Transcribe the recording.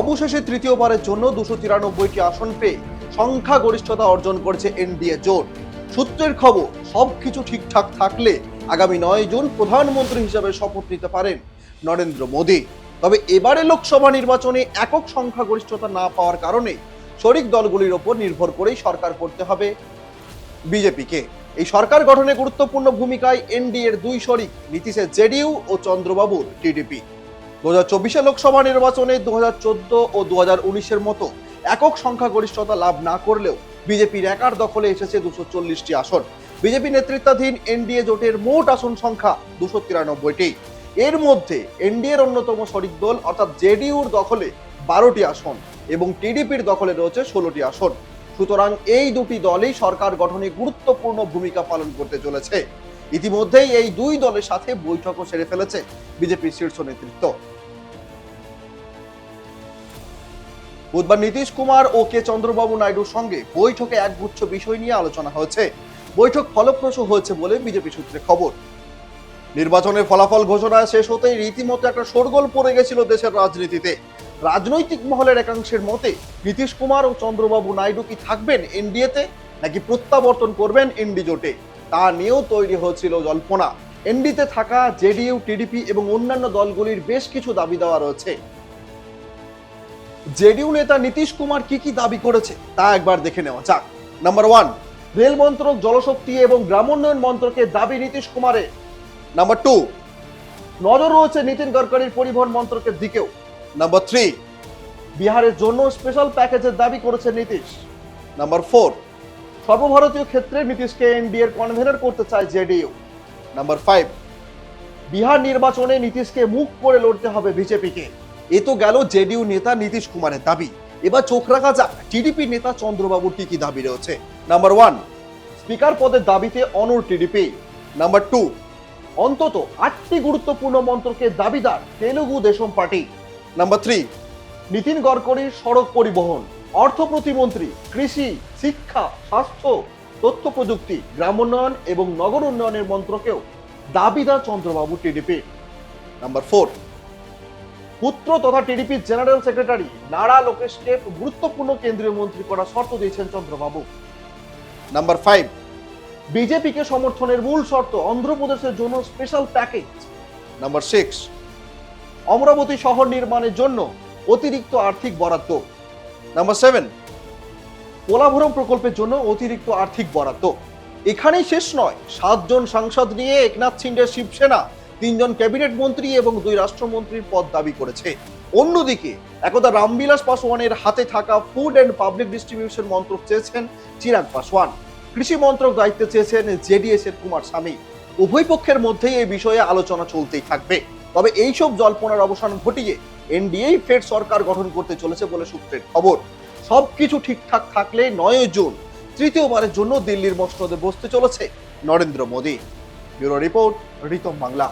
অবশেষে তৃতীয়বারের জন্য দুশো তিরানব্বইটি আসন পেয়ে সংখ্যাগরিষ্ঠতা অর্জন করেছে এনডিএ জোট। সূত্রের খবর সব কিছু ঠিকঠাক থাকলে আগামী নয় জুন প্রধানমন্ত্রী হিসাবে শপথ নিতে পারেন নরেন্দ্র মোদী। তবে এবারে লোকসভা নির্বাচনে একক সংখ্যাগরিষ্ঠতা না পাওয়ার কারণে শরিক দলগুলির ওপর নির্ভর করেই সরকার করতে হবে বিজেপিকে। এই সরকার গঠনে গুরুত্বপূর্ণ ভূমিকায় এনডিএর দুই শরিক নীতিশের জেডিইউ ও চন্দ্রবাবুর টিডিপি। দু হাজার লোকসভা নির্বাচনে দু ও দু হাজার মতো একক সংখ্যাগরিষ্ঠতা লাভ না করলেও বিজেপির একার দখলে এসেছে দুশো চল্লিশটি আসন। বিজেপি নেতৃত্বাধীন এনডিএ জোটের মোট আসন সংখ্যা দুশো তিরানব্বইটি। এর মধ্যে এনডিএর অন্যতম শরিক দল অর্থাৎ জেডিইউর দখলে বারোটি আসন এবং টিডিপির দখলে রয়েছে ষোলোটি আসন। সুতরাং এই দুটি দলই সরকার গঠনে গুরুত্বপূর্ণ ভূমিকা পালন করতে চলেছে। ইতিমধ্যেই এই দুই দলের সাথে বৈঠকও সেরে ফেলেছে বিজেপির শীর্ষ নেতৃত্ব। বুধবার নীতিশ কুমার ও কে চন্দ্রবাবু নাইডুর সঙ্গে বৈঠকে একগুচ্ছ বিষয় নিয়ে আলোচনা হয়েছে। বৈঠক ফলপ্রসূ হয়েছে বলে বিজেপি সূত্রে খবর। নির্বাচনের ফলাফল ঘোষণা শেষ হতেই রীতিমতো একটা শোরগোল পড়ে গেছিল দেশের রাজনীতিতে। রাজনৈতিক মহলের একাংশের মতে, নীতিশ কুমার ও চন্দ্রবাবু নাইডু কি থাকবেন এনডিএতে, নাকি প্রত্যাবর্তন করবেন এনডি জোটে তা নিয়েও তৈরি হয়েছিল জল্পনা। এনডিতে থাকা জেডিইউ, টিডিপি এবং অন্যান্য দলগুলির বেশ কিছু দাবি দেওয়া রয়েছে। জেডিইউ নেতা নীতিশ কুমার কি কি দাবি করেছে, তা একবার দেখে নেওয়া যাক। নাম্বার ওয়ান রেল মন্ত্রক, জলশক্তি এবং গ্রামোন্নয়ন মন্ত্রকের দাবি নীতিশ কুমারের। নাম্বার টু নজর রয়েছে নীতিন গডকরির পরিবহন মন্ত্রকের দিকেও। নাম্বার থ্রি বিহারের জন্য স্পেশাল প্যাকেজের দাবি করেছে নীতিশ। নাম্বার ফোর সর্বভারতীয় ক্ষেত্রে নীতিশকে এনডিএর কনভেনর করতে চায় জেডিইউ। নাম্বার ফাইভ বিহার নির্বাচনে নীতিশকে মুখ করে লড়তে হবে বিজেপিকে। এ তো গেল জেডিইউ নেতা নীতিশ কুমারের দাবি। এবার চোখ রাখা যাক, টিডিপি নেতা চন্দ্রবাবুর কি কি দাবি রয়েছে। নাম্বার ওয়ান, স্পিকার পদের দাবিতে অনর টিডিপি। নাম্বার টু, অন্তত আটটি গুরুত্বপূর্ণ মন্ত্রকের দাবিদার Telugu Desam party. Number three, Nitin গডকরির সড়ক পরিবহন, অর্থ প্রতিমন্ত্রী, কৃষি, শিক্ষা, স্বাস্থ্য, তথ্য প্রযুক্তি গ্রামোন্নয়ন এবং নগর উন্নয়নের মন্ত্রকেও দাবিদার চন্দ্রবাবু টিডিপি। নাম্বার ফোর পুত্র তথা টিডিপির জেনারেল সেক্রেটারি নারা লোকেশকে গুরুত্বপূর্ণ কেন্দ্রীয় মন্ত্রী করার শর্ত দিয়েছেন চন্দ্রবাবু। নাম্বার ফাইভ বিজেপিকে সমর্থনের মূল শর্ত অন্ধ্রপ্রদেশের জন্য special package number six Amaravati শহর নির্মাণের জন্য অতিরিক্ত আর্থিক বরাদ্দ। নাম্বার সেভেন পোলাভরম প্রকল্পের জন্য অতিরিক্ত আর্থিক বরাদ্দ। এখানেই শেষ নয়। সাতজন সাংসদ নিয়ে একনাথ সিন্ডের শিবসেনা তিনজন ক্যাবিনেট মন্ত্রী এবং দুই রাষ্ট্রমন্ত্রীর পদ দাবি করেছে। অন্যদিকে, একদা রামবিলাস পাসওয়ানের হাতে থাকা ফুড অ্যান্ড পাবলিক ডিস্ট্রিবিউশন মন্ত্রক চেয়েছেন চিরাগ পাসওয়ান কৃষি মন্ত্রক দায়িত্বে চেয়েছেন জেডিএস এর কুমার স্বামী। উভয় পক্ষের মধ্যেই এই বিষয়ে আলোচনা চলতেই থাকবে। তবে এইসব জল্পনার অবসান ঘটিয়ে এনডিএ ফের সরকার গঠন করতে চলেছে বলে সূত্রের খবর। সবকিছু ঠিকঠাক থাকলে নয় জুন, তৃতীয়বারের জন্য দিল্লির মসনদে বসতে চলেছে Narendra Modi. Bureau report, Ritam Bangla.